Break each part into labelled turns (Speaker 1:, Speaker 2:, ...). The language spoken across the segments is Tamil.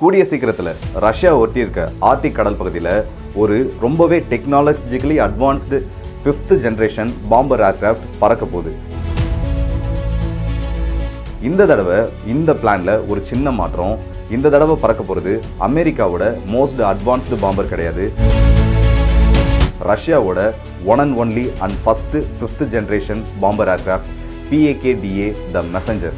Speaker 1: கூடிய சீக்கிரத்தில் ரஷ்யா ஒட்டியிருக்க ஆர்டிக் கடல் பகுதியில் ஒரு ரொம்பவே technologically advanced fifth generation bomber aircraft பறக்க போகுது. இந்த தடவை இந்த பிளானில் ஒரு சின்ன மாற்றம். இந்த தடவை பறக்க போகிறது அமெரிக்காவோட மோஸ்ட் அட்வான்ஸ்டு பாம்பர் கிடையாது. ரஷ்யாவோட one and only and first fifth generation bomber aircraft PAK DA the messenger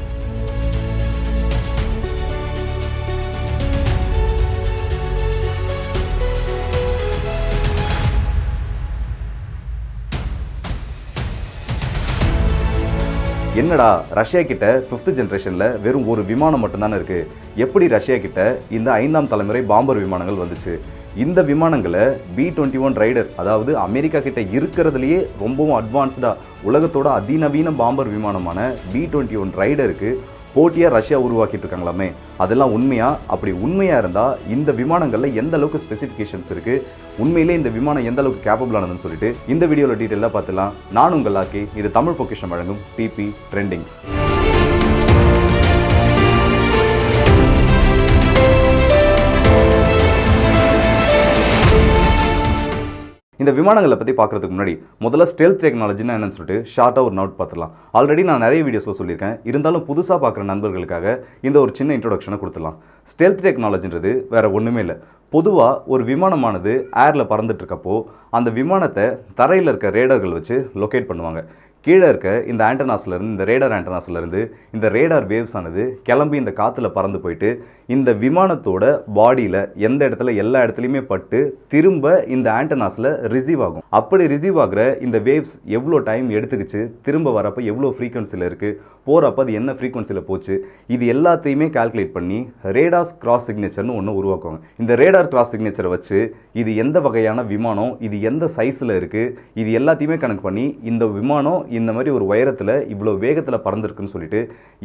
Speaker 1: என்னடா ரஷ்யா கிட்ட ஃபிஃப்த் ஜென்ரேஷனில் வெறும் ஒரு விமானம் மட்டும்தானே இருக்குது எப்படி ரஷ்யா கிட்ட இந்த ஐந்தாம் தலைமுறை பாம்பர் விமானங்கள் வந்துச்சு? இந்த விமானங்களை பி டுவெண்ட்டி ஒன் ரைடர் அதாவது அமெரிக்கா கிட்ட இருக்கிறதுலையே ரொம்பவும் அட்வான்ஸ்டாக உலகத்தோட அதிநவீன பாம்பர் விமானமான பி டுவெண்ட்டி ஒன் ரைடருக்கு போட்டியாக ரஷ்யா உருவாக்கிட்டு இருக்காங்களாமே அதெல்லாம் உண்மையா? அப்படி உண்மையாக இருந்தால் இந்த விமானங்களில் எந்த அளவுக்கு ஸ்பெசிஃபிகேஷன்ஸ் இருக்குது உண்மையிலே இந்த விமானம் எந்த அளவுக்கு கேப்பபிள் ஆனதுன்னு சொல்லிட்டு இந்த வீடியோவில் டீட்டெயிலாக பார்த்துலாம் நான் உங்களாக்கி இது தமிழ் பொக்கிஷம் வழங்கும் டிபி ட்ரெண்டிங்ஸ் இந்த விமானங்களை பற்றி பார்க்குறதுக்கு முன்னாடி முதல்ல ஸ்டெல்த் டெக்னாலஜினா என்னன்னு சொல்லிட்டு ஷார்ட்டாக ஒரு நோட் பார்த்துலாம் ஆல்ரெடி நான் நிறைய வீடியோஸில் சொல்லியிருக்கேன். இருந்தாலும் புதுசாக பார்க்குற நண்பர்களுக்காக இந்த ஒரு சின்ன இன்ட்ரொடக்ஷனை கொடுத்துடலாம். ஸ்டெல்த் டெக்னாலஜின்றது வேறு ஒன்றுமே இல்லை. பொதுவாக ஒரு விமானமானது ஏரில் பறந்துட்டுருக்கப்போ அந்த விமானத்தை தரையில் இருக்க ரேடர்கள் வச்சு லொக்கேட் பண்ணுவாங்க. கீழே இருக்க இந்த ஆண்டனாஸ்லேருந்து இந்த ரேடார் ஆண்டனாஸ்லேருந்து இந்த ரேடார் வேவ்ஸ் ஆனது கிளம்பி இந்த காற்றுல பறந்து போயிட்டு இந்த விமானத்தோட பாடியில் எந்த இடத்துல எல்லா இடத்துலையுமே பட்டு திரும்ப இந்த ஆண்டனாஸில் ரிசீவ் ஆகும். அப்படி ரிசீவ் ஆகிற இந்த வேவ்ஸ் எவ்வளோ டைம் எடுத்துக்கிச்சு திரும்ப வரப்போ எவ்வளோ ஃப்ரீக்வன்சியில் இருக்குது போகிறப்ப அது என்ன ஃப்ரீக்வன்சியில் போச்சு இது எல்லாத்தையுமே கால்குலேட் பண்ணி ரேடாஸ் கிராஸ் சிக்னேச்சர்னு ஒன்று உருவாக்குவாங்க. இந்த ரேடார் கிராஸ் சிக்னேச்சரை வச்சு இது எந்த வகையான விமானம் இது எந்த சைஸில் இருக்குது இது எல்லாத்தையுமே கணக்கு பண்ணி இந்த விமானம் இந்த மாதிரி ஒரு உயரத்தில் இவ்வளோ வேகத்தில் பறந்துருக்குன்னு சொல்லிட்டு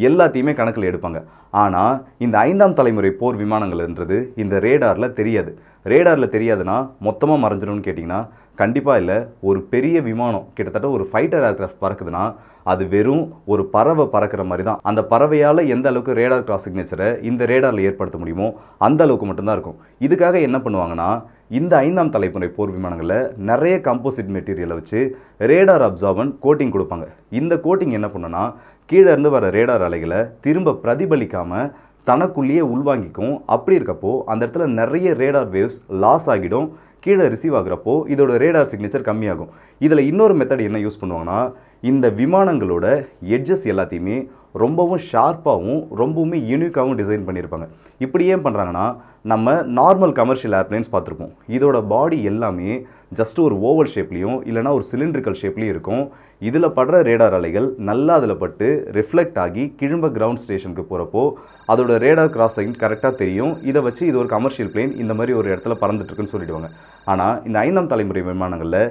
Speaker 1: எல்லாத்தையுமே கணக்கில் எடுப்பாங்க. ஆனால் இந்த ஐந்தாம் தலை முறை போர் விமானங்கள்ன்றது இந்த ரேடாரில் தெரியாது. ரேடாரில் தெரியாதுன்னா மொத்தமாக மறைஞ்சிடும்னு கேட்டிங்கன்னா கண்டிப்பாக இல்லை. ஒரு பெரிய விமானம் கிட்டத்தட்ட ஒரு ஃபைட்டர் ஏர்கிராஃப்ட் பறக்குதுன்னா அது வெறும் ஒரு பறவை பறக்கிற மாதிரி தான் அந்த பறவையால் எந்த அளவுக்கு ரேடார் கிராஸ் சிக்னேச்சரை இந்த ரேடாரில் ஏற்படுத்த முடியுமோ அந்த அளவுக்கு மட்டும்தான் இருக்கும். இதுக்காக என்ன பண்ணுவாங்கன்னா இந்த ஐந்தாம் தலைமுறை போர் விமானங்களில் நிறைய கம்போசிட் மெட்டீரியலை வச்சு ரேடார் அப்சார்பன் கோட்டிங் கொடுப்பாங்க. இந்த கோட்டிங் என்ன பண்ணுன்னா கீழே இருந்து வர ரேடார் அலைகளை திரும்ப பிரதிபலிக்காமல் தனக்குள்ளேயே உள்வாங்கிக்கும். அப்படி இருக்கப்போ அந்த இடத்துல நிறைய ரேடார் வேவ்ஸ் லாஸ் ஆகிடும். கீழே ரிசீவ் ஆகுறப்போ இதோட ரேடார் சிக்னேச்சர் கம்மியாகும். இதில் இன்னொரு மெத்தட் என்ன யூஸ் பண்ணுவாங்கன்னா இந்த விமானங்களோட எட்ஜஸ் எல்லாத்தையுமே ரொம்பவும் ஷார்ப்பாகவும் ரொம்பவுமே யூனிக்காகவும் டிசைன் பண்ணியிருப்பாங்க. இப்படி ஏன் பண்ணுறாங்கன்னா நம்ம நார்மல் கமர்ஷியல் ஏர்ப்ளைன்ஸ் பார்த்துருப்போம். இதோட பாடி எல்லாமே ஜஸ்ட் ஒரு ஓவல் ஷேப்லேயும் இல்லைனா ஒரு சிலிண்ட்ரிக்கல் ஷேப்லேயும் இருக்கும். இதில் படுற ரேடார் அலைகள் நல்லா அதில் பட்டு ரிஃப்ளெக்ட் ஆகி கிழம்ப கிரவுண்ட் ஸ்டேஷனுக்கு போகிறப்போ அதோட ரேடார் கிராசிங் கரெக்டாக தெரியும். இதை வச்சு இது ஒரு கமர்ஷியல் பிளேன் இந்த மாதிரி ஒரு இடத்துல பறந்துட்டுருக்குன்னு சொல்லிடுவாங்க. ஆனால் இந்த ஐந்தாம் தலைமுறை விமானங்களில்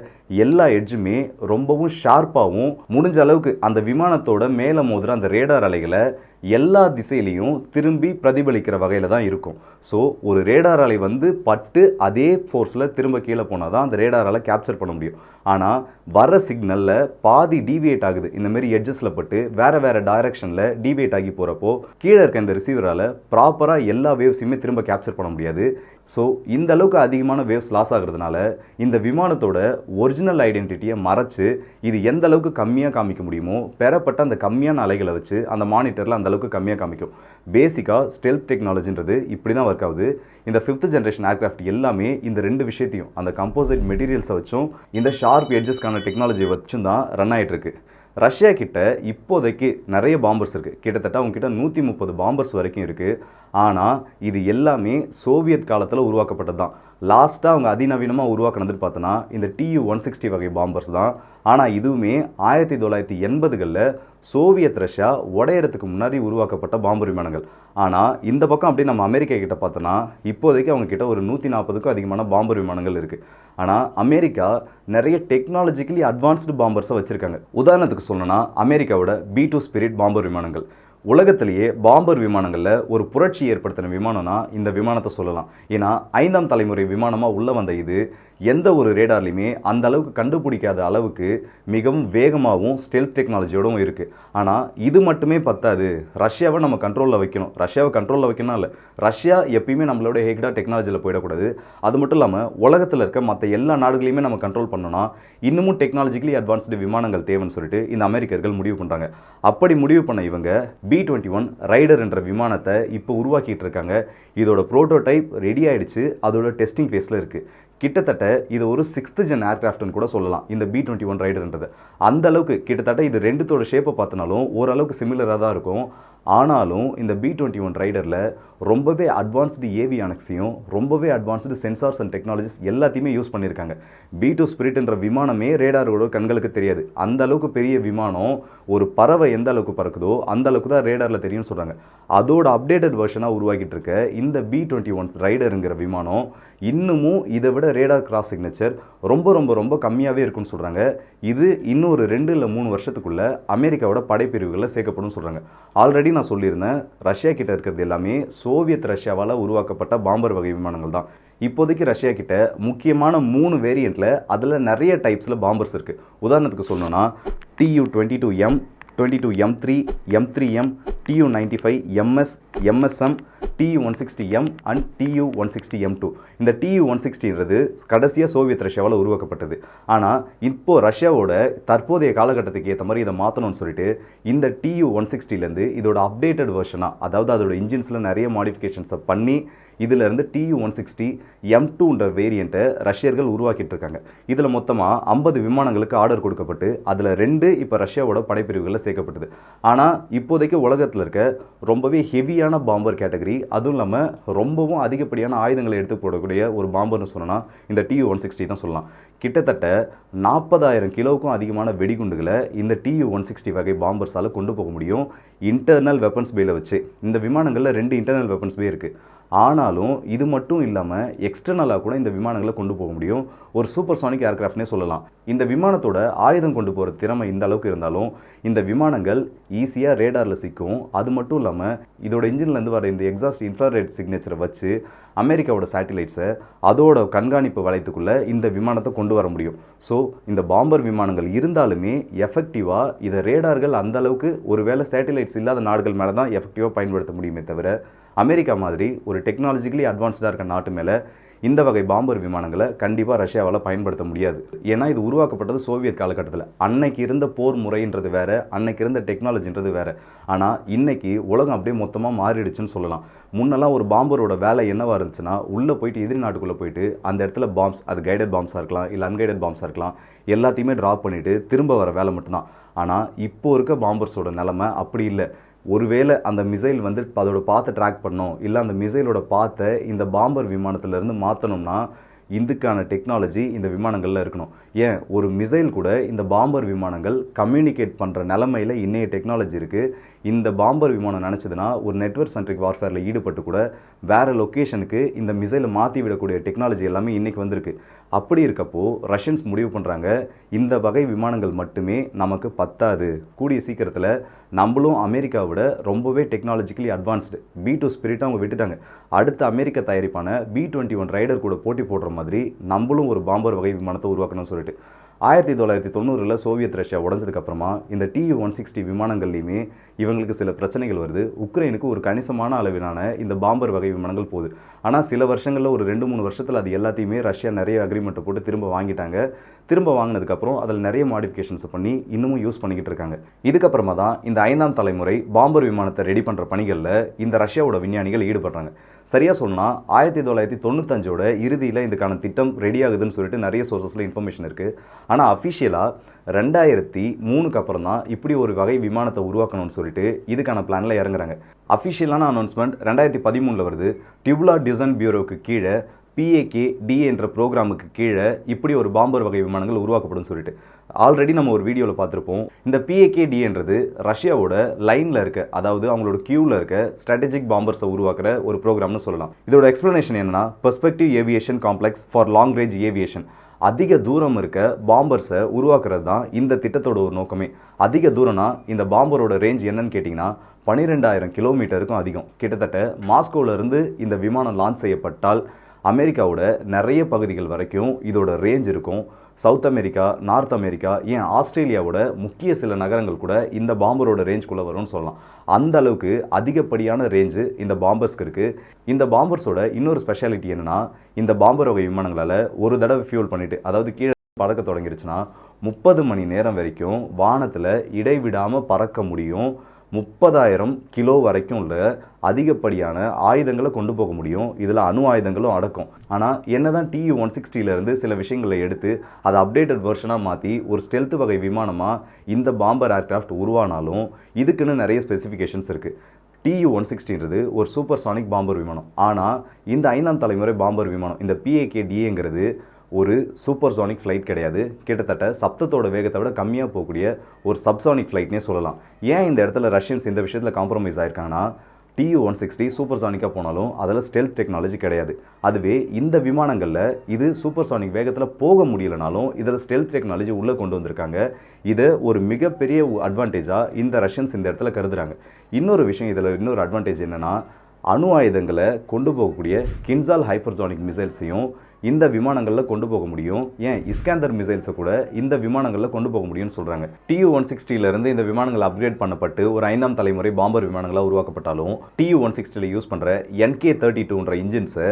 Speaker 1: எல்லா எட்ஜுமே ரொம்பவும் ஷார்ப்பாகவும் முடிஞ்ச அளவுக்கு அந்த விமானத்தோட மேலே மோதுற அந்த ரேடார் அலைகளை எல்லா திசையிலையும் திரும்பி பிரதிபலிக்கிற வகையில் தான் இருக்கும். ஸோ ஒரு ரேடார் அலை வந்து பட்டு அதே ஃபோர்ஸில் திரும்ப கீழே போனால் தான் அந்த ரேடார் அலை கேப்சர் பண்ண முடியும். ஆனால் வர சிக்னலில் பாதி டீவியேட் ஆகுது. இந்தமாரி எட்ஜஸில் பட்டு வேறு வேறு டைரக்ஷனில் டீவியேட் ஆகி போகிறப்போ கீழே இருக்க இந்த ரிசீவரால் ப்ராப்பராக எல்லா வேவ்ஸையுமே திரும்ப கேப்சர் பண்ண முடியாது. ஸோ இந்த அளவுக்கு அதிகமான வேவ்ஸ் லாஸ் ஆகுறதுனால இந்த விமானத்தோட ஒரிஜினல் ஐடென்டிட்டியை மறைச்சு இது எந்த அளவுக்கு கம்மியாக காமிக்க முடியுமோ பெறப்பட்ட அந்த கம்மியான அலைகளை வச்சு அந்த மானிட்டரில் அந்த அளவுக்கு கம்மியாக காமிக்கும். பேசிக்காக ஸ்டெல்த் டெக்னாலஜின்றது இப்படி தான் ஒர்க் ஆகுது. இந்த ஃபிஃப்த் ஜென்ரேஷன் ஏர்க்ராஃப்ட் எல்லாமே இந்த ரெண்டு விஷயத்தையும் அந்த கம்போசிட் மெட்டீரியல்ஸை வச்சும் இந்த ஷார்ப் எட்ஜஸ்க்கான டெக்னாலஜி வச்சும் தான் ரன் ஆகிட்டு இருக்கு. ரஷ்யா கிட்ட இப்போதைக்கு நிறைய பாம்பர்ஸ் இருக்குது கிட்டத்தட்ட அவங்க கிட்ட நூற்றி முப்பது பாம்பர்ஸ் வரைக்கும் இருக்குது ஆனால் இது எல்லாமே சோவியத் காலத்தில் உருவாக்கப்பட்டது தான் லாஸ்ட்டாக அவங்க அதிநவீனமாக உருவாக்குனதுன்னு பார்த்தோன்னா இந்த டியூ ஒன் சிக்ஸ்டி வகை பாம்பர்ஸ் தான். ஆனால் இதுவுமே ஆயிரத்தி தொள்ளாயிரத்தி எண்பதுகளில் சோவியத் ரஷ்யா உடையறதுக்கு முன்னாடி உருவாக்கப்பட்ட பாம்பர் விமானங்கள். ஆனால் இந்த பக்கம் அப்படி நம்ம அமெரிக்கா கிட்ட பார்த்தோன்னா இப்போதைக்கு அவங்க கிட்ட ஒரு நூற்றி நாற்பதுக்கும் அதிகமான பாம்பர் விமானங்கள் இருக்குது ஆனால் அமெரிக்கா நிறைய டெக்னாலஜிக்கலி அட்வான்ஸ்டு பாம்பர்ஸை வச்சுருக்காங்க. உதாரணத்துக்கு சொல்லணும்னா அமெரிக்காவோட பி டூ ஸ்பிரிட் பாம்பர் விமானங்கள். உலகத்திலேயே பாம்பர் விமானங்களில் ஒரு புரட்சி ஏற்படுத்தின விமானம்னா இந்த விமானத்தை சொல்லலாம். ஏன்னா ஐந்தாம் தலைமுறை விமானமாக உள்ளே வந்த இது எந்த ஒரு ரேடார்லையுமே அந்த அளவுக்கு கண்டுபிடிக்காத அளவுக்கு மிகவும் வேகமாகவும் ஸ்டெல்த் டெக்னாலஜியோடும் இருக்குது ஆனால் இது மட்டுமே பத்தாது. ரஷ்யாவை நம்ம கண்ட்ரோலில் வைக்கணும். ரஷ்யாவை கண்ட்ரோலில் வைக்கணும் இல்லை. ரஷ்யா எப்பயுமே நம்மளோட ஹேக்டா டெக்னாலஜியில் போயிடக்கூடாது. அது மட்டும் இல்லாமல் உலகத்தில் இருக்க மற்ற எல்லா நாடுகளையுமே நம்ம கண்ட்ரோல் பண்ணோம்னா இன்னமும் டெக்னாலஜிக்கலி அட்வான்ஸ்டு விமானங்கள் தேவைன்னு சொல்லிட்டு இந்த அமெரிக்கர்கள் முடிவு பண்ணுறாங்க அப்படி முடிவு பண்ண இவங்க பி டுவெண்ட்டி ஒன் ரைடர் என்ற விமானத்தை இப்போ உருவாக்கிட்டு இருக்காங்க. இதோட ப்ரோட்டோடைப் ரெடி ஆயிடுச்சு. அதோட டெஸ்டிங் ஃபேஸில் இருக்குது கிட்டத்தட்ட இது ஒரு சிக்ஸ்த் ஜென் ஏர்க்ராஃப்ட்னு கூட சொல்லலாம். இந்த பி டுவெண்ட்டி ஒன் ரைடர்ன்றது அந்த அளவுக்கு கிட்டத்தட்ட இது ரெண்டுத்தோட ஷேப்பை பார்த்தனாலும் ஓரளவுக்கு சிமிலராக தான் இருக்கும். ஆனாலும் இந்த பி டுவெண்ட்டி ஒன் ரைடரில் ரொம்பவே அட்வான்ஸ்டு ஏவியானக்ஸையும் ரொம்பவே அட்வான்ஸ்டு சென்சார்ஸ் அண்ட் டெக்னாலஜிஸ் எல்லாத்தையுமே யூஸ் பண்ணியிருக்காங்க. பி டூ ஸ்பிரிட்ன்ற விமானமே ரேடாரோட கண்களுக்கு தெரியாது. அந்த அளவுக்கு பெரிய விமானம் ஒரு பறவை எந்த அளவுக்கு பறக்குதோ அந்த அளவுக்கு தான் ரேடாரில் தெரியும்னு சொல்கிறாங்க அதோட அப்டேட்டட் வெர்ஷனாக உருவாக்கிட்டு இருக்க இந்த பி டுவெண்ட்டி ஒன் ரைடருங்கிற விமானம் இன்னமும் இதை விட ரேடார் கிராஸ் சிக்னேச்சர் ரொம்ப ரொம்ப ரொம்ப கம்மியாகவே இருக்குன்னு சொல்கிறாங்க இது இன்னும் ஒரு ரெண்டு இல்லை மூணு வருஷத்துக்குள்ளே அமெரிக்காவோட படைப்பிரிவுகளில் சேர்க்கப்படும் சொல்கிறாங்க ஆல்ரெடி நான் சொல்லியிருந்தேன் ரஷ்யா கிட்ட இருக்கிறது எல்லாமே சோவியத் ரஷ்யாவால் உருவாக்கப்பட்ட பாம்பர் வகை விமானங்கள் தான். இப்போதைக்கு ரஷ்யா கிட்ட முக்கியமான மூணு வேரியண்ட்டில் அதில் நிறைய டைப்ஸில் பாம்பர்ஸ் இருக்குது உதாரணத்துக்கு சொல்லணும்னா Tu twenty two M twenty two M three M three M Tu ninety five MS MSM Tu one sixty M and Tu one sixty M two இந்த டியூ ஒன் சிக்ஸ்டின்றது கடைசியாக சோவியத் ரஷ்யாவால் உருவாக்கப்பட்டது. ஆனால் இப்போது ரஷ்யாவோட தற்போதைய காலகட்டத்துக்கு ஏற்ற மாதிரி இதை மாற்றணும்னு சொல்லிட்டு இந்த டியூ ஒன் சிக்ஸ்டிலேருந்து இதோட அப்டேட்டட் வெர்ஷனாக அதாவது அதோட இன்ஜின்ஸில் நிறைய மாடிஃபிகேஷன்ஸை பண்ணி இதிலிருந்து டியூ ஒன் சிக்ஸ்டி எம் டூன்ற வேரியண்ட்டை ரஷ்யர்கள் உருவாக்கிட்டு இருக்காங்க இதில் மொத்தமாக ஐம்பது விமானங்களுக்கு ஆர்டர் கொடுக்கப்பட்டு அதில் ரெண்டு இப்போ ரஷ்யாவோட படைப்பிரிவுகளில் சேர்க்கப்பட்டது. ஆனால் இப்போதைக்கு உலகத்தில் இருக்க ரொம்பவே ஹெவியான பாம்பர் கேட்டகரி அதுவும் இல்லாமல் ரொம்பவும் அதிகப்படியான ஆயுதங்களை எடுத்து போடக்கூடிய ஒரு பாம்பர்னு சொன்னோன்னா இந்த டியூ ஒன் சிக்ஸ்டி தான் சொல்லலாம். கிட்டத்தட்ட நாற்பதாயிரம் கிலோவுக்கும் அதிகமான வெடிகுண்டுகளை இந்த டியூ ஒன் சிக்ஸ்டி வகை பாம்பர்ஸால் கொண்டு போக முடியும். இன்டர்னல் வெப்பன்ஸ் பேயில் வச்சு. இந்த விமானங்களில் ரெண்டு இன்டர்னல் வெப்பன்ஸ் பே இருக்குது ஆனாலும் இது மட்டும் இல்லாமல் எக்ஸ்டர்னலாக கூட இந்த விமானங்களை கொண்டு போக முடியும். ஒரு சூப்பர் சானிக் ஏர்கிராஃப்ட்னே சொல்லலாம். இந்த விமானத்தோட ஆயுதம் கொண்டு போகிற திறமை இந்த அளவுக்கு இருந்தாலும் இந்த விமானங்கள் ஈஸியாக ரேடாரில் சிக்கும். அது மட்டும் இல்லாமல் இதோட இன்ஜின்லேருந்து வர இந்த எக்ஸாஸ்ட் இன்ஃப்ராரேட் சிக்னேச்சரை வச்சு அமெரிக்காவோட சேட்டிலைட்ஸை அதோட கண்காணிப்பு வளையத்துக்குள்ளே இந்த விமானத்தை கொண்டு வர முடியும். ஸோ இந்த பாம்பர் விமானங்கள் இருந்தாலுமே எஃபெக்டிவாக இதை ரேடார்கள் அந்த அளவுக்கு ஒருவேளை சேட்டிலைட்ஸ் இல்லாத நாடுகள் மேலே தான் எஃபெக்டிவாக பயன்படுத்த முடியுமே தவிர அமெரிக்கா மாதிரி ஒரு டெக்னாலஜிக்கலி அட்வான்ஸ்டாக இருக்க நாட்டு மேலே இந்த வகை பாம்பர் விமானங்களை கண்டிப்பாக ரஷ்யாவால் பயன்படுத்த முடியாது. ஏன்னா இது உருவாக்கப்பட்டது சோவியத் காலகட்டத்தில். அன்னைக்கு இருந்த போர் முறைன்றது வேறு அன்னைக்கு இருந்த டெக்னாலஜின்றது வேறு. ஆனால் இன்னைக்கு உலகம் அப்படியே மொத்தமாக மாறிடுச்சுன்னு சொல்லலாம். முன்னெல்லாம் ஒரு பாம்பரோட வேலை என்னவா இருந்துச்சுன்னா உள்ளே போயிட்டு எதிரி நாட்டுக்குள்ளே போயிட்டு அந்த இடத்துல பாம்ஸ் அது கைடட் பாம்ஸாக இருக்கலாம் இல்லை அன்கைடட் பாம்ஸாக இருக்கலாம் எல்லாத்தையுமே ட்ராப் பண்ணிவிட்டு திரும்ப வர வேலை மட்டும்தான். ஆனால் இப்போ இருக்க பாம்பர்ஸோட நிலமை அப்படி இல்லை. ஒருவேளை அந்த மிசைல் வந்து அதோட பாத்தை ட்ராக் பண்ணோம் இல்லை அந்த மிசைலோட பாத்தை இந்த பாம்பர் விமானத்திலேருந்து மாற்றணும்னா இதுக்கான டெக்னாலஜி இந்த விமானங்களில் இருக்கணும். ஏன்? ஒரு மிசைல் கூட இந்த பாம்பர் விமானங்கள் கம்யூனிகேட் பண்ணுற நிலமையில் இன்றைய டெக்னாலஜி இருக்குது இந்த பாம்பர் விமானம் நினச்சதுன்னா ஒரு நெட்வொர்க் சென்ட்ரிக் வார்ஃபேரில் ஈடுபட்டு கூட வேறு லொக்கேஷனுக்கு இந்த மிசைலை மாற்றி விடக்கூடிய டெக்னாலஜி எல்லாமே இன்றைக்கி வந்திருக்கு. அப்படி இருக்கப்போ ரஷ்யன்ஸ் முடிவு பண்ணுறாங்க இந்த வகை விமானங்கள் மட்டுமே நமக்கு பத்தாது. கூடிய சீக்கிரத்தில் நம்மளும் அமெரிக்காவோட ரொம்பவே டெக்னாலஜிக்கலி அட்வான்ஸ்டு பி டூ ஸ்பிரிட்டை அவங்க விட்டுட்டாங்க. அடுத்த அமெரிக்க தயாரிப்பான பி டுவெண்ட்டி ஒன் ரைடர் கூட போட்டி போடுற மாதிரி நம்மளும் ஒரு பாம்பர் வகை விமானத்தை உருவாக்கணும்னு சொல்லிட்டு. ஆயிரத்தி தொள்ளாயிரத்தி தொண்ணூறில் சோவியத் ரஷ்யா உடஞ்சதுக்கப்புறமா இந்த டியூ ஒன் சிக்ஸ்டி விமானங்கள்லையுமே இவங்களுக்கு சில பிரச்சனைகள் வருது. உக்ரைனுக்கு ஒரு கணிசமான அளவிலான இந்த பாம்பர் வகை விமானங்கள் போகுது. ஆனால் சில வருஷங்களில் ஒரு ரெண்டு மூணு வருஷத்தில் அது எல்லாத்தையுமே ரஷ்யா நிறைய அக்ரிமெண்ட்டை போட்டு திரும்ப வாங்கிட்டாங்க. திரும்ப வாங்கினதுக்கப்புறம் அதில் நிறைய மாடிஃபிகேஷன்ஸ் பண்ணி இன்னமும் யூஸ் பண்ணிக்கிட்டு இருக்காங்க. இதுக்கப்புறமா தான் இந்த ஐந்தாம் தலைமுறை பாம்பர் விமானத்தை ரெடி பண்ணுற பணிகளில் இந்த ரஷ்யாவோட விஞ்ஞானிகள் ஈடுபடுறாங்க. சரியாக சொன்னால் ஆயிரத்தி தொள்ளாயிரத்தி தொண்ணூத்தஞ்சோட இறுதியில் இதுக்கான திட்டம் ரெடி ஆகுதுன்னு சொல்லிட்டு நிறைய சோர்சஸில் இன்ஃபர்மேஷன் இருக்குது ஆனால் அஃபிஷியலாக ரெண்டாயிரத்தி மூணுக்கு அப்புறம் தான் இப்படி ஒரு வகை விமானத்தை உருவாக்கணும்னு சொல்லிட்டு இதுக்கான பிளானில் இறங்குறாங்க. அஃபிஷியலான அனௌன்ஸ்மெண்ட் ரெண்டாயிரத்தி பதிமூணில் வருது. டிபுலா டிசைன் பியூரோவுக்கு கீழே பிஏகே டி என்ற ப்ரோக்ராமுக்கு கீழே இப்படி ஒரு பாம்பர் வகை விமானங்கள் உருவாக்கப்படும் சொல்லிட்டு. ஆல்ரெடி நம்ம ஒரு வீடியோவில் பார்த்துருப்போம். இந்த பிஏகே டின்றது ரஷ்யாவோட லைனில் இருக்க அதாவது அவங்களோட கியூவில் இருக்க ஸ்ட்ராட்டஜிக் பாம்பர்ஸை உருவாக்குற ஒரு ப்ரோக்ராம்னு சொல்லலாம். இதோட எக்ஸ்ப்ளனேஷன் என்னன்னா perspective aviation complex for long range aviation அதிக தூரம் இருக்க பாம்பர்ஸை உருவாக்குறது தான் இந்த திட்டத்தோட ஒரு நோக்கமே. அதிக தூரம்னா இந்த பாம்பரோட ரேஞ்ச் என்னன்னு கேட்டிங்கன்னா பன்னிரெண்டாயிரம் கிலோமீட்டருக்கும் அதிகம். கிட்டத்தட்ட மாஸ்கோவிலேருந்து இருந்து இந்த விமானம் லான்ச் செய்யப்பட்டால் அமெரிக்காவோட நிறைய பகுதிகள் வரைக்கும் இதோட ரேஞ்ச் இருக்கும். சவுத் அமெரிக்கா நார்த் அமெரிக்கா ஏன் ஆஸ்திரேலியாவோட முக்கிய சில நகரங்கள் கூட இந்த பாம்பரோட ரேஞ்சுக்குள்ளே வரும்னு சொல்லலாம். அந்த அளவுக்கு அதிகப்படியான ரேஞ்சு இந்த பாம்பர்ஸ்க்கு இருக்குது இந்த பாம்பர்ஸோட இன்னொரு ஸ்பெஷாலிட்டி என்னென்னா இந்த பாம்பர் வகை விமானங்களால் ஒரு தடவை ஃபியூல் பண்ணிவிட்டு அதாவது கீழே பறக்க தொடங்கிருச்சுன்னா முப்பது மணி நேரம் வரைக்கும் வானத்தில் இடைவிடாமல் பறக்க முடியும். முப்பதாயிரம் கிலோ வரைக்கும் உள்ள அதிகப்படியான ஆயுதங்களை கொண்டு போக முடியும். இதில் அணு ஆயுதங்களும் அடக்கும். ஆனால் என்ன தான் டியூ ஒன் சிக்ஸ்டியிலேருந்து சில விஷயங்களை எடுத்து அதை அப்டேட்டட் வெர்ஷனாக மாற்றி ஒரு ஸ்டெல்த் வகை விமானமாக இந்த பாம்பர் ஏர்க்ராஃப்ட் உருவானாலும் இதுக்குன்னு நிறைய ஸ்பெசிஃபிகேஷன்ஸ் இருக்குது டியூ ஒன் சிக்ஸ்டின்றது ஒரு சூப்பர் சானிக் பாம்பர் விமானம். ஆனால் இந்த ஐந்தாம் தலைமுறை பாம்பர் விமானம் இந்த பிஏகே டிஏங்கிறது ஒரு சூப்பர் சானிக் ஃப்ளைட் கிடையாது. கிட்டத்தட்ட சப்தத்தோட வேகத்தை விட கம்மியாக போகக்கூடிய ஒரு சப்சானிக் ஃப்ளைட்னே சொல்லலாம். ஏன் இந்த இடத்துல ரஷ்யன்ஸ் இந்த விஷயத்தில் காம்ப்ரமைஸ் ஆயிருக்காங்கன்னா டியூ ஒன் சிக்ஸ்டி சூப்பர் சானிக்காக போனாலும் அதில் ஸ்டெல்த் டெக்னாலஜி கிடையாது. அதுவே இந்த விமானங்களில் இது சூப்பர் சானிக் வேகத்தில் போக முடியலனாலும் இதில் ஸ்டெல்த் டெக்னாலஜி உள்ளே கொண்டு வந்திருக்காங்க. இதை ஒரு மிகப்பெரிய அட்வான்டேஜாக இந்த ரஷ்யன்ஸ் இந்த இடத்துல கருதுகிறாங்க இன்னொரு விஷயம் இதில் இன்னொரு அட்வான்டேஜ் என்னென்னா அணு ஆயுதங்களை கொண்டு போகக்கூடிய கின்சால் ஹைப்பர்சானிக் மிசைல்ஸையும் இந்த விமானங்களில் கொண்டு போக முடியும். ஏன்? இஸ்காந்தர் மிசைல்ஸை கூட இந்த விமானங்களில் கொண்டு போக முடியும்னு சொல்கிறாங்க டியூ ஒன் சிக்ஸ்டியிலேருந்து இந்த விமானங்கள் அப்கிரேட் பண்ணப்பட்டு ஒரு ஐந்தாம் தலைமுறை பாம்பர் விமானங்களாக உருவாக்கப்பட்டாலும் டியூ ஒன் சிக்ஸ்டியில் யூஸ் பண்ணுற என்கே தேர்ட்டி டூன்ற இன்ஜின்ஸை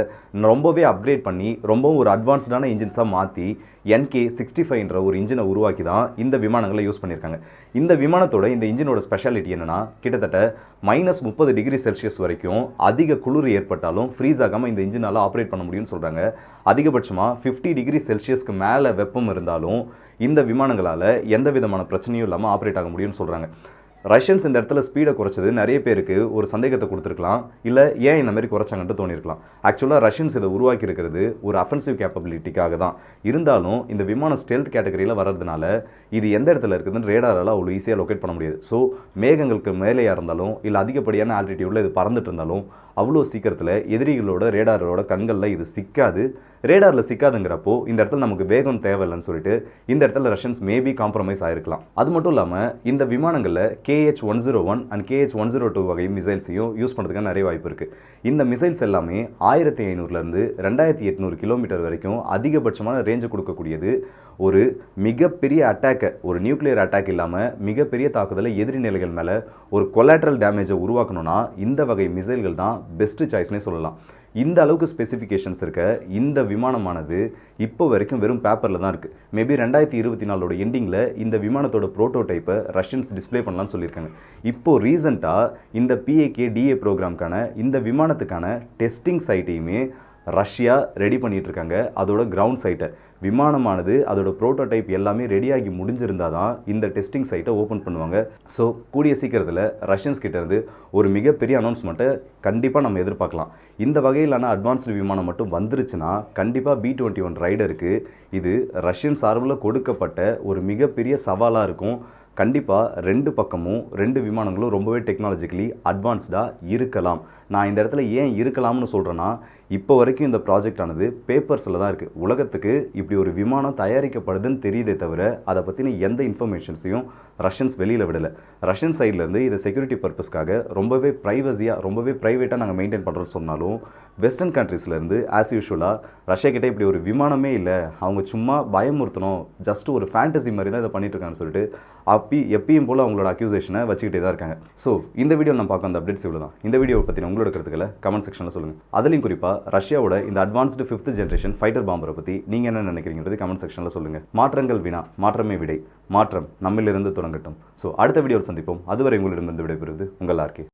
Speaker 1: ரொம்பவே அப்கிரேட் பண்ணி ரொம்பவும் ஒரு அட்வான்ஸ்டான இன்ஜின்ஸாக மாற்றி என்கே சிக்ஸ்டி ஃபைவ்ன்ற ஒரு இன்ஜினை உருவாக்கி தான் இந்த விமானங்களை யூஸ் பண்ணியிருக்காங்க. இந்த விமானத்தோட இந்த இன்ஜினோட ஸ்பெஷாலிட்டி என்னன்னா கிட்டத்தட்ட மைனஸ் முப்பது டிகிரி செல்சியஸ் வரைக்கும் அதிக குளிர் ஏற்பட்டாலும் ஃப்ரீஸ் ஆகாமல் இந்த இன்ஜினால் ஆப்ரேட் பண்ண முடியும்னு சொல்கிறாங்க அதிகபட்சமாக ஃபிஃப்டி டிகிரி செல்சியஸ்க்கு மேலே வெப்பம் இருந்தாலும் இந்த விமானங்களால் எந்த விதமான பிரச்சனையும் இல்லாமல் ஆப்ரேட் ஆக முடியும்னு சொல்கிறாங்க ரஷ்யன்ஸ் இந்த இடத்துல ஸ்பீடை குறைச்சது. நிறைய பேருக்கு ஒரு சந்தேகத்தை கொடுத்துருக்கலாம். இல்லை ஏன் இந்த மாதிரி குறைச்சாங்கன்ட்டு தோணியிருக்கலாம் ஆக்சுவலாக ரஷ்யன்ஸ் இதை உருவாக்கி இருக்கிறது ஒரு அஃபென்சிவ் கேப்பபிலிட்டிக்காக தான். இருந்தாலும் இந்த விமானம் ஸ்டெல்த் கேட்டகரியில் வர்றதுனால இது எந்த இடத்துல இருக்குதுன்னு ரேடாரால் அவ்வளோ ஈஸியாக லொக்கேட் பண்ண முடியாது. ஸோ மேகங்களுக்கு மேலேயாக இருந்தாலும் இல்லை அதிகப்படியான ஆல்டிடியூடில் இது பறந்துட்டு இருந்தாலும் அவ்வளோ சீக்கிரத்தில் எதிரிகளோட ரேடாரோட கண்களில் இது சிக்காது. ரேடாரில் சிக்காதுங்கிறப்போ இந்த இடத்துல நமக்கு வேகம் தேவையில்லைன்னு சொல்லிட்டு இந்த இடத்துல ரஷ்யன்ஸ் மேபி காம்ப்ரமைஸ் ஆயிருக்கலாம். அது மட்டும் இல்லாமல் இந்த விமானங்களில் KH one zero one and KH one zero two வகை மிசைல்ஸையும் யூஸ் பண்ணுறதுக்கான நிறைய வாய்ப்பு இருக்குது இந்த மிசைல்ஸ் எல்லாமே ஆயிரத்தி ஐநூறுலேருந்து ரெண்டாயிரத்தி எட்நூறு கிலோமீட்டர் வரைக்கும் அதிகபட்சமான ரேஞ்சு கொடுக்கக்கூடியது ஒரு மிகப்பெரிய அட்டாக்கை ஒரு நியூக்ளியர் அட்டாக் இல்லாமல் மிகப்பெரிய தாக்குதலை எதிரி நிலைகள் மேலே ஒரு கொலாட்ரல் டேமேஜை உருவாக்கணும்னா இந்த வகை மிசைல்கள் தான் பெஸ்ட் சாய்ஸ்னே சொல்லலாம். இந்த அளவுக்கு ஸ்பெசிஃபிகேஷன்ஸ் இருக்க இந்த விமானமானது இப்போ வரைக்கும் வெறும் பேப்பரில் தான் இருக்குது மேபி ரெண்டாயிரத்தி இருபத்தி நாலோட எண்டிங்கில் இந்த விமானத்தோட ப்ரோட்டோடைப்பை ரஷ்யன்ஸ் டிஸ்ப்ளே பண்ணலாம்னு சொல்லியிருக்காங்க. இப்போ ரீசெண்டாக இந்த P A K D A ப்ரோக்ராம்க்கான இந்த விமானத்துக்கான டெஸ்டிங் சைட்டையுமே ரஷ்யா ரெடி பண்ணிகிட்ருக்காங்க அதோட கிரவுண்ட் சைட்டை விமானமானது அதோட ப்ரோட்டோடைப் எல்லாமே ரெடியாகி முடிஞ்சிருந்தால் தான் இந்த டெஸ்டிங் சைட்டை ஓப்பன் பண்ணுவாங்க. ஸோ கூடிய சீக்கிரத்தில் ரஷ்யன்ஸ் கிட்ட இருந்து ஒரு மிகப்பெரிய அனௌன்ஸ்மெண்ட்டை கண்டிப்பாக நம்ம எதிர்பார்க்கலாம். இந்த வகையிலான அட்வான்ஸ்டு விமானம் மட்டும் வந்துருச்சுன்னா கண்டிப்பாக பி டுவெண்ட்டி ஒன் ரைடருக்கு இது ரஷ்யன் சார்பில் கொடுக்கப்பட்ட ஒரு மிகப்பெரிய சவாலாக இருக்கும். கண்டிப்பாக ரெண்டு பக்கமும் ரெண்டு விமானங்களும் ரொம்பவே டெக்னாலஜிக்கலி அட்வான்ஸ்டாக இருக்கலாம். நான் இந்த இடத்துல ஏன் இருக்கலாம்னு சொல்கிறேன்னா இப்போ வரைக்கும் இந்த ப்ராஜெக்ட் ஆனது பேப்பர்ஸில் தான் இருக்குது உலகத்துக்கு இப்படி ஒரு விமானம் தயாரிக்கப்படுதுன்னு தெரியுதே தவிர அதை பற்றின எந்த இன்ஃபர்மேஷன்ஸையும் ரஷ்யன்ஸ் வெளியில் விடலை. ரஷ்யன் சைட்லேருந்து இதை செக்யூரிட்டி பர்பஸ்க்காக ரொம்பவே ப்ரைவசியாக ரொம்பவே ப்ரைவேட்டாக நாங்கள் மெயின்டைன் பண்ணுறோன்னு சொன்னாலும் வெஸ்டர்ன் கண்ட்ரீஸ்லேருந்து ஆஸ் யூஷுவலாக ரஷ்யா கிட்டே இப்படி ஒரு விமானமே இல்லை. அவங்க சும்மா பயமுறுத்தணும். ஜஸ்ட் ஒரு ஃபேண்டசி மாதிரி தான் இதை பண்ணிட்டு இருக்காங்கன்னு சொல்லிட்டு அப்பி எப்பயும் போல் அவங்களோட அக்யூசேஷனை வச்சுக்கிட்டே தான் இருக்காங்க. ஸோ இந்த வீடியோ நான் பார்க்க அந்த அப்டேட்ஸ் இவ்வளோ தான் இந்த வீடியோவை பற்றின உங்களோட கருத்துக்களை கமெண்ட் செக்ஷனில் சொல்லுங்கள் அதுலேயும் குறிப்பாக ரஷ்யாவோட இந்த அட்வான்ஸ்டு ஃபிஃப்த் ஜென்ரேஷன் ஃபைட்டர் பாம்பரை பற்றி நீங்கள் என்ன நினைக்கிறீங்கிறது கமெண்ட் செக்ஷனில் சொல்லுங்கள் மாற்றங்கள் வினா மாற்றமே விடை மாற்றம் நம்மிலிருந்து தொடங்கட்டும். ஸோ அடுத்த வீடியோவில் சந்திப்போம். அதுவரை உங்களிடமிருந்து விடைபெறுவது உங்கள் ஆர்கே